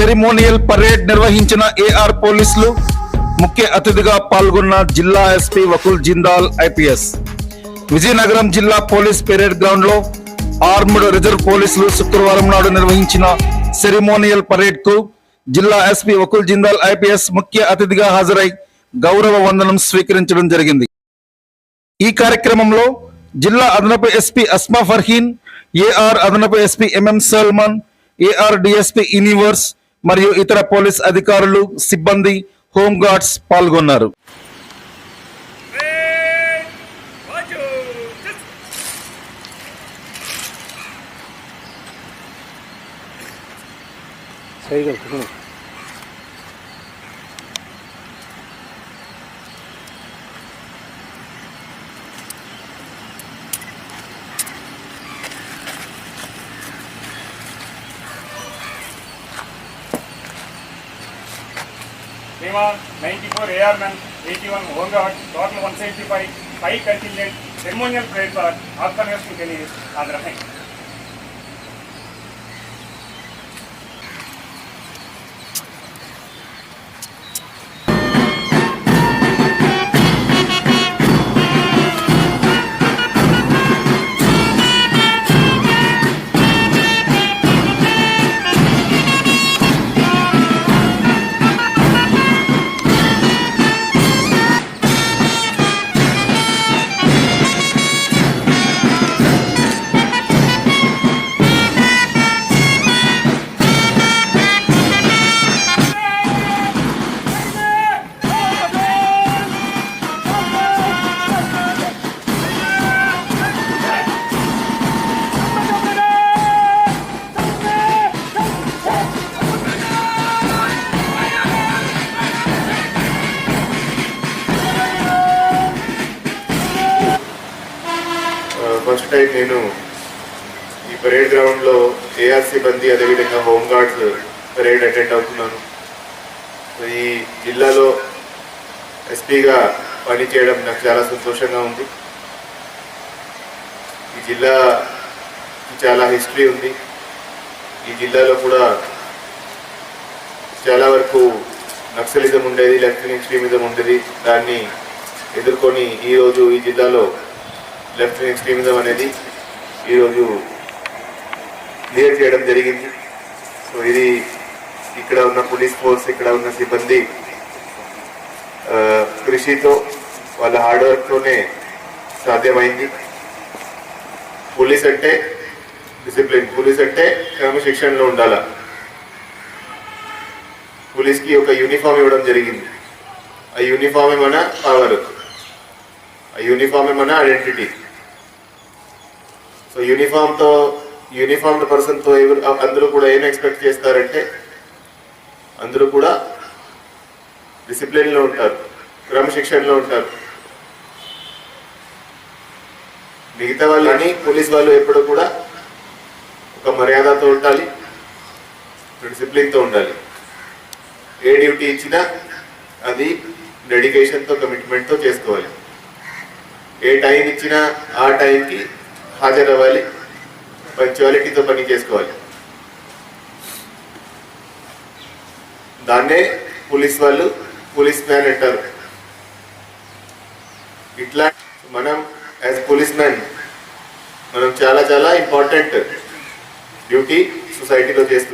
Ceremonial parade నిర్వహించిన AR పోలీసులు ముఖ్య అతిథిగా పాల్గొన్న జిల్లా ఎస్పీ వకుల్ జిందాల్ ఐపీఎస్. విజయనగరం జిల్లా పోలీస్ పెరేడ్ గ్రౌండ్లో ఆర్మ్డ్ రిజర్వ్ పోలీసులు శుక్రవారం నాడు నిర్వహించిన సెరిమోనియల్ పరేడ్కు జిల్లా ఎస్పీ వకుల్ జిందాల్ ఐపీఎస్ ముఖ్య అతిథిగా హాజరై గౌరవ వందనం స్వీకరించడం జరిగింది. ఈ కార్యక్రమంలో జిల్లా అదనపు ఎస్పీ అస్మా ఫర్హీన్ ఏఆర్ అదనపు SP MM Salman AR DSP యూనివర్స్ మరియు ఇతర పోలీస్ అధికారులు సిబ్బంది హోంగార్డ్స్ పాల్గొన్నారు. సరిగా భీమా ninety four AR men eighty one home guard total one seventy five five continue ceremonial parade of organised కెనీ first time నేను ఈ పరేడ్ గ్రౌండ్లో ఏఆర్ సిబ్బంది అదేవిధంగా హోంగార్డ్స్ పరేడ్ అటెండ్ అవుతున్నాను. ఈ జిల్లాలో ఎస్పీగా పనిచేయడం నాకు చాలా సంతోషంగా ఉంది. ఈ జిల్లా చాలా హిస్టరీ ఉంది. ఈ జిల్లాలో కూడా చాలా వరకు నక్సలిజం ఉండేది లెఫ్ట్ ఎక్స్ట్రీమిజం ఉండేది. దాన్ని ఎదుర్కొని ఈరోజు ఈ జిల్లాలో లెఫ్ట్ ఎక్స్ట్రీమిజం అనేది ఈరోజు క్లియర్ చేయడం జరిగింది. సో ఇది ఇక్కడ ఉన్న పోలీస్ ఫోర్స్ ఇక్కడ ఉన్న సిబ్బంది కృషితో వాళ్ళ హార్డ్ వర్క్తోనే సాధ్యమైంది. పోలీస్ అంటే డిసిప్లిన్ పోలీస్ అంటే క్రమశిక్షణలో ఉండాల. పోలీస్కి ఒక యూనిఫామ్ ఇవ్వడం జరిగింది. ఆ యూనిఫామే మన పవర్ యూనిఫామే మన ఐడెంటిటీ సో యూనిఫామ్తో యూనిఫామ్డ్ పర్సన్తో ఎవరు అందరూ కూడా ఏం ఎక్స్పెక్ట్ చేస్తారంటే అందరూ కూడా డిసిప్లిన్లో ఉంటారు క్రమశిక్షణలో ఉంటారు. మిగతా వాళ్ళని పోలీస్ వాళ్ళు ఎప్పుడు కూడా ఒక మర్యాదతో ఉండాలి డిసిప్లిన్తో ఉండాలి. ఏ డ్యూటీ ఇచ్చినా అది డెడికేషన్తో కమిట్మెంట్తో చేసుకోవాలి. ఏ టైం ఇచ్చినా ఆ టైంకి హాజరవ్వాలి పంచువాలిటీతో పని చేసుకోవాలి. దాన్నే పోలీస్ వాళ్ళు పోలీస్ మ్యాన్ అంటారు. ఇట్లా మనం యాజ్ పోలీస్ మ్యాన్ మనం చాలా చాలా ఇంపార్టెంట్ డ్యూటీ సొసైటీలో చేస్తున్నాం